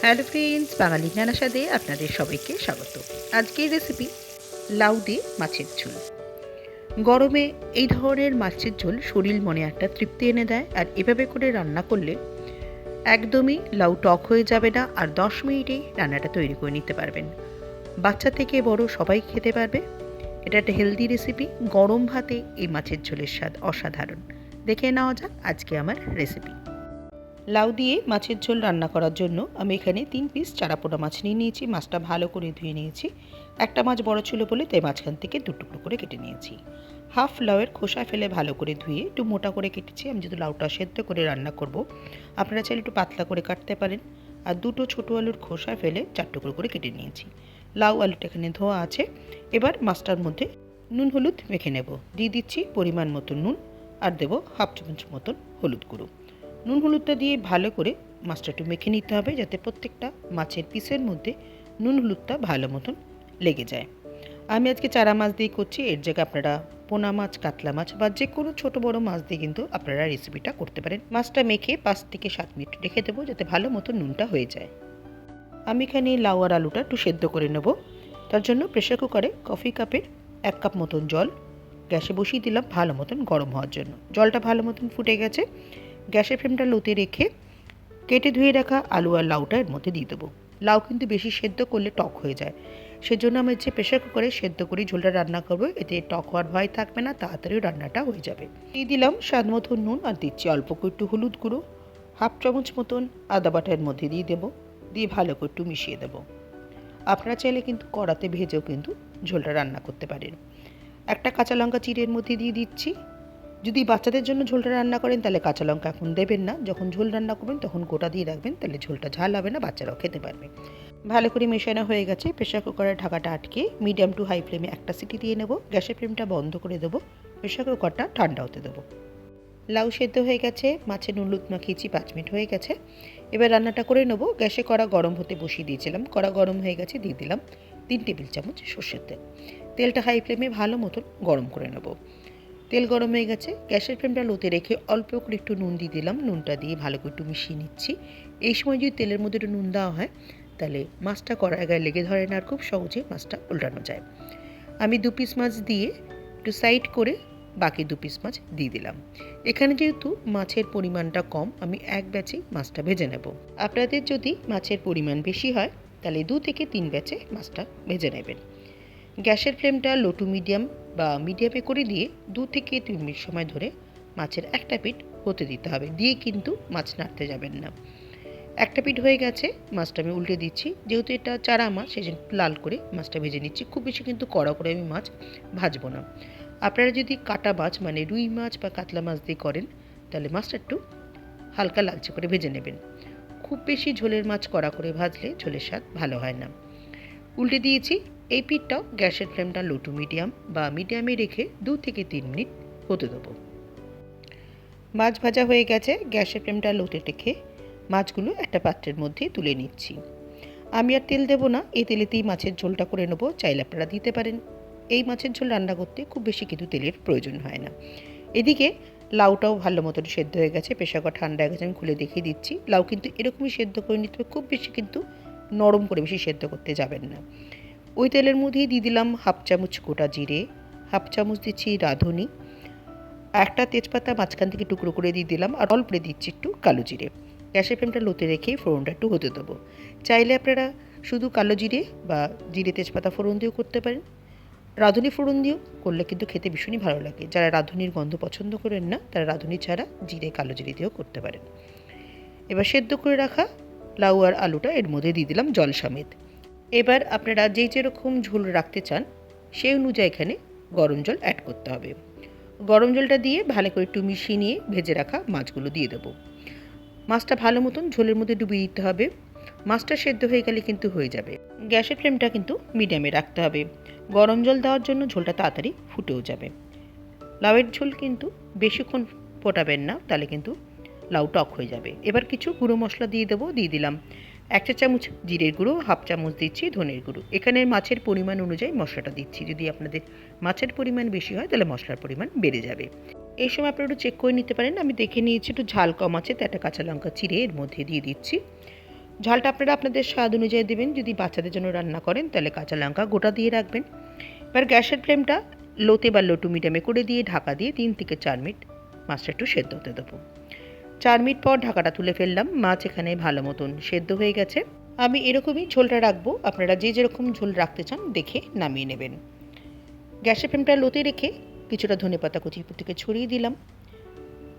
Hello friends, বাঙালি নানা স্বাদে আপনাদের সবাইকে স্বাগত। আজকের রেসিপি লাউ দিয়ে মাছের ঝোল। গরমে এই ধরনের মাছের ঝোল শরীর মনে একটা তৃপ্তি এনে দেয় আর এভাবে করে রান্না করলে একদমই লাউ টক হয়ে যাবে না আর দশ মিনিটেই রান্নাটা তৈরি করে নিতে পারবেন। বাচ্চা থেকে বড় সবাই খেতে পারবে। এটা একটা হেলদি রেসিপি গরম ভাতে এই মাছের ঝোলের স্বাদ অসাধারণ। দেখে নেওয়া যাক আজকে আমার রেসিপি লাউ দিয়ে মাছের ঝোল রান্না করার জন্য আমি এখানে তিন পিস চারাপোনা মাছ নিয়ে নিয়েছি। মাছটা ভালো করে ধুয়ে নিয়েছি। একটা মাছ বড় ছিল বলে তাই মাঝখান থেকে দু টুকরো করে কেটে নিয়েছি। হাফ লাউয়ের খোসা ফেলে ভালো করে ধুয়ে একটু মোটা করে কেটেছি। আমি যদি লাউটা সেদ্ধ করে রান্না করব, আপনারা চাইলে একটু পাতলা করে কাটতে পারেন। আর দুটো ছোটো আলুর খোসা ফেলে চার টুকরো করে কেটে নিয়েছি। লাউ আলুটা এখানে ধোয়া আছে। এবার মাছটার মধ্যে নুন, হলুদ মেখে নেব। দিয়ে দিচ্ছি পরিমাণ মতো নুন আর দেবো হাফ চামচ মতন হলুদ গুঁড়ো। নুন হলুদটা দিয়ে ভালো করে মাছটা একটু মেখে নিতে হবে যাতে প্রত্যেকটা মাছের পিসের মধ্যে নুন হলুদটা ভালো মতন লেগে যায়। আমি আজকে চারা মাছ দিয়ে করছি, এর জায়গায় আপনারা পোনা মাছ, কাতলা মাছ বা যে কোনো ছোটো বড়ো মাছ দিয়ে কিন্তু আপনারা রেসিপিটা করতে পারেন। মাছটা মেখে পাঁচ থেকে সাত মিনিট রেখে দেবো যাতে ভালো মতো নুনটা হয়ে যায়। আমি এখানে লাউ আর আলুটা একটু সেদ্ধ করে নেব। তার জন্য প্রেশার কুকারে কফি কাপের এক কাপ মতন জল গ্যাসে বসিয়ে দিলাম ভালো মতন গরম হওয়ার জন্য। জলটা ভালো মতন ফুটে গেছে। গ্যাসের ফ্লেমটা লোতে রেখে কেটে ধুয়ে রাখা আলু আর লাউটা এর মধ্যে দিয়ে দেবো। লাউ কিন্তু বেশি সেদ্ধ করলে টক হয়ে যায়। সেজন্য আমি হচ্ছে প্রেশার কুকারে সেদ্ধ করে ঝোলটা রান্না করব, এতে টক হওয়ার ভয় থাকবে না, তাড়াতাড়ি রান্নাটা হয়ে যাবে। দিয়ে দিলাম স্বাদ মতো নুন আর দিচ্ছি অল্প করে একটু হলুদ গুঁড়ো। হাফ চামচ মতন আদা বাটার মধ্যে দিয়ে দেবো, দিয়ে ভালো করে একটু মিশিয়ে দেবো। আপনারা চাইলে কিন্তু কড়াতে ভেজেও কিন্তু ঝোলটা রান্না করতে পারেন। একটা কাঁচা লঙ্কা চিড়ের মধ্যে দিয়ে দিচ্ছি। যদি বাচ্চাদের জন্য ঝোলটা রান্না করেন, তাহলে কাঁচা লঙ্কা এখন দেবেন না। যখন ঝোল রান্না করবেন, তখন গোটা দিয়ে রাখবেন, তাহলে ঝোলটা ঝাল হবে না, বাচ্চারাও খেতে পারবে। ভালো করে মেশানো হয়ে গেছে। প্রেশার কুকারের ঢাকাটা আটকে মিডিয়াম টু হাই ফ্লেমে একটা সিটি দিয়ে নেব। গ্যাসের ফ্লেমটা বন্ধ করে দেবো। প্রেশার কুকারটা ঠান্ডা হতে দেবো। লাউ সেদ্ধ হয়ে গেছে। মাছের নুলুদ মাখিয়েছি পাঁচ মিনিট হয়ে গেছে। এবার রান্নাটা করে নেব। গ্যাসে কড়া গরম হতে বসিয়ে দিয়েছিলাম। কড়া গরম হয়ে গেছে, দিয়ে দিলাম তিন টেবিল চামচ সর্ষের তেল। তেলটা হাই ফ্লেমে ভালো মতন গরম করে নেব। তেল গরম হয়ে গেছে, গ্যাসের ফ্লেমটা লোতে রেখে অল্প করে একটু নুন দিয়ে দিলাম। নুনটা দিয়ে ভালো করে একটু মিশিয়ে নিচ্ছি। এই সময় যদি তেলের মধ্যে একটু নুন দেওয়া হয়, তাহলে মাছটা কড়ায় গায়ে লেগে ধরে না আর খুব সহজে মাছটা উল্টানো যায়। আমি দু পিস মাছ দিয়ে একটু সাইড করে বাকি দু পিস মাছ দিয়ে দিলাম। এখানে যেহেতু মাছের পরিমাণটা কম, আমি এক ব্যাচে মাছটা ভেজে নেব। আপনাদের যদি মাছের পরিমাণ বেশি হয়, তাহলে দু থেকে তিন ব্যাচে মাছটা ভেজে নেবেন। গ্যাসের ফ্লেমটা লো টু মিডিয়াম বা মিডিয়ামে করে দিয়ে দু থেকে তিন মিনিট সময় ধরে মাছের একটা পিঠ হতে দিতে হবে। দিয়ে কিন্তু মাছ নাড়তে যাবেন না। একটা পিঠ হয়ে গেছে, মাছটা আমি উল্টে দিচ্ছি। যেহেতু এটা চারা মাছ, সেই জন্য লাল করে মাছটা ভেজে নিচ্ছি। খুব বেশি কিন্তু কড়া করে আমি মাছ ভাজবো না। আপনারা যদি কাটা মাছ মানে রুই মাছ বা কাতলা মাছ দিয়ে করেন, তাহলে মাছটা একটু হালকা লালচে করে ভেজে নেবেন। খুব বেশি ঝোলের মাছ কড়া করে ভাজলে ঝোলের স্বাদ ভালো হয় না। উল্টে দিয়েছি এই পিঠটাও গ্যাসের ফ্লেমটা লো টু মিডিয়াম বা মিডিয়ামে রেখে দু থেকে তিন মিনিট হতে দেবো। মাছ ভাজা হয়ে গেছে, গ্যাসের ফ্লেমটা লোতে রেখে মাছগুলো একটা পাত্রের মধ্যে তুলে নিচ্ছি। আমি আর তেল দেবো না, এই তেলেতেই মাছের ঝোলটা করে নেব, চাইলে আপনারা দিতে পারেন। এই মাছের ঝোল রান্না করতে খুব বেশি কিন্তু তেলের প্রয়োজন হয় না। এদিকে লাউটাও ভালো মতন সেদ্ধ হয়ে গেছে প্রেশার কুকার ঠান্ডা হয়ে গেছে, আমি খুলে দেখিয়ে দিচ্ছি। লাউ কিন্তু এরকমই সেদ্ধ করে নিতে হবে, খুব বেশি কিন্তু নরম করে বেশি সেদ্ধ করতে যাবেন না। ওই তেলের মধ্যেই দিয়ে দিলাম হাফ চামচ গোটা জিরে, হাফ চামচ দিচ্ছি রাঁধুনি, একটা তেজপাতা মাঝখান থেকে টুকরো করে দিয়ে দিলাম আর অল্প দিচ্ছি একটু কালো জিরে। গ্যাসের ফ্লেমটা লোতে রেখে ফোড়নটা একটু হতে দেবো। চাইলে আপনারা শুধু কালো জিরে বা জিরে তেজপাতা ফোড়ন দিয়েও করতে পারেন। রাঁধুনি ফোড়ন দিয়েও করলে কিন্তু খেতে ভীষণই ভালো লাগে। যারা রাঁধুনির গন্ধ পছন্দ করেন না, তারা রাঁধুনি ছাড়া জিরে, কালো জিরে দিয়েও করতে পারেন। এবার সেদ্ধ করে রাখা লাউ আর আলুটা এর মধ্যে দিয়ে দিলাম জল সমেত। এবার আপনারা যে যেরকম ঝোল রাখতে চান, সেই অনুযায়ী এখানে গরম জল অ্যাড করতে হবে। গরম জলটা দিয়ে ভালো করে একটু মিশিয়ে নিয়ে ভেজে রাখা মাছগুলো দিয়ে দেবো। মাছটা ভালো মতন ঝোলের মধ্যে ডুবিয়ে দিতে হবে। মাছটা সেদ্ধ হয়ে গেলে কিন্তু হয়ে যাবে। গ্যাসের ফ্লেমটা কিন্তু মিডিয়ামে রাখতে হবে। গরম জল দেওয়ার জন্য ঝোলটা তাড়াতাড়ি ফুটেও যাবে। লাউয়ের ঝোল কিন্তু বেশিক্ষণ ফোটাবেন না, তাহলে কিন্তু লাউ টক হয়ে যাবে। এবার কিছু গুঁড়ো মশলা দিয়ে দেবো, দিয়ে দিলাম। এক চা চামচ জিরের গুঁড়ো, হাফ চামচ দিচ্ছি ধনের গুঁড়ো। এখানে মাছের পরিমাণ অনুযায়ী মশলাটা দিচ্ছি। যদি আপনাদের মাছের পরিমাণ বেশি হয়, তাহলে মশলার পরিমাণ বেড়ে যাবে। এই সময় আপনারা একটু চেক করে নিতে পারেন। আমি দেখে নিয়েছি একটু ঝাল কম আছে তো একটা কাঁচা লঙ্কা চিড়ে এর মধ্যে দিয়ে দিচ্ছি। ঝালটা আপনারা আপনাদের স্বাদ অনুযায়ী দেবেন। যদি বাচ্চাদের জন্য রান্না করেন, তাহলে কাঁচা লঙ্কা গোটা দিয়ে রাখবেন। এবার গ্যাসের ফ্লেমটা লোতে বা লো টু মিডিয়ামে করে দিয়ে ঢাকা দিয়ে তিন থেকে চার মিনিট মাছটা একটু সেদ্ধ হতে দেবো। চার মিনিট পর ঢাকাটা তুলে ফেললাম, মাছ এখানে ভালো মতন সেদ্ধ হয়ে গেছে। আমি এরকমই ঝোলটা রাখব, আপনারা যে যেরকম ঝোল রাখতে চান দেখে নামিয়ে নেবেন। গ্যাসের ফ্লেমটা লোতে রেখে কিছুটা ধনে পাতা কুচি থেকে ছড়িয়ে দিলাম।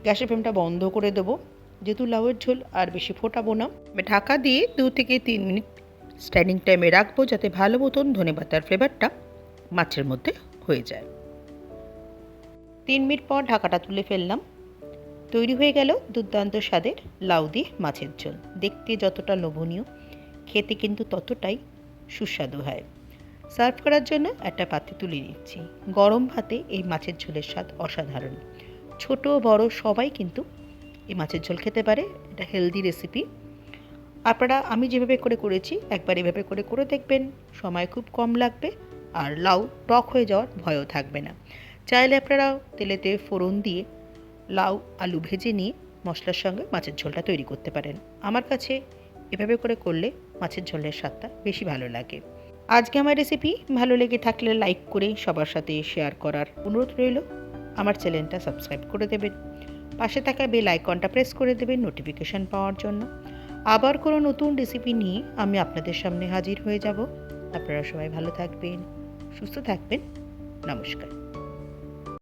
গ্যাসের ফ্লেমটা বন্ধ করে দেবো, যেহেতু লাউয়ের ঝোল আর বেশি ফোটাবো না। ঢাকা দিয়ে দু থেকে তিন মিনিট স্ট্যান্ডিং টাইমে রাখব, যাতে ভালো মতন ধনে পাতার ফ্লেভারটা মাছের মধ্যে হয়ে যায়। তিন মিনিট পর ঢাকাটা তুলে ফেললাম। তৈরি হয়ে গেল দুর্দান্ত স্বাদের লাউ দিয়ে মাছের ঝোল। দেখতে যতটা লোভনীয়, খেতে কিন্তু ততটাই সুস্বাদু হয়। সার্ভ করার জন্য একটা পাত্রে তুলে নিচ্ছি। গরম ভাতে এই মাছের ঝোলের স্বাদ অসাধারণ। ছোট, বড় সবাই কিন্তু এই মাছের ঝোল খেতে পারে। এটা হেলদি রেসিপি। আপনারা, আমি যেভাবে করে করেছি, একবার এভাবে করে করে দেখবেন। সময় খুব কম লাগবে আর লাউ টক হয়ে যাওয়ার ভয়ও থাকবে না। চাইলে আপনারা তেলেতে ফোড়ন দিয়ে লাউ, আলু ভেজে নিয়ে মশলার সঙ্গে মাছের ঝোলটা তৈরি করতে পারেন। আমার কাছে এভাবে করে করলে মাছের ঝোলের স্বাদটা বেশি ভালো লাগে। আজকে আমার রেসিপি ভালো লেগে থাকলে লাইক করে সবার সাথে শেয়ার করার অনুরোধ রইল। আমার চ্যানেলটা সাবস্ক্রাইব করে দেবেন। পাশে থাকা বেল আইকনটা প্রেস করে দেবেন নোটিফিকেশান পাওয়ার জন্য। আবার কোনো নতুন রেসিপি নিয়ে আমি আপনাদের সামনে হাজির হয়ে যাব। আপনারা সবাই ভালো থাকবেন, সুস্থ থাকবেন। নমস্কার।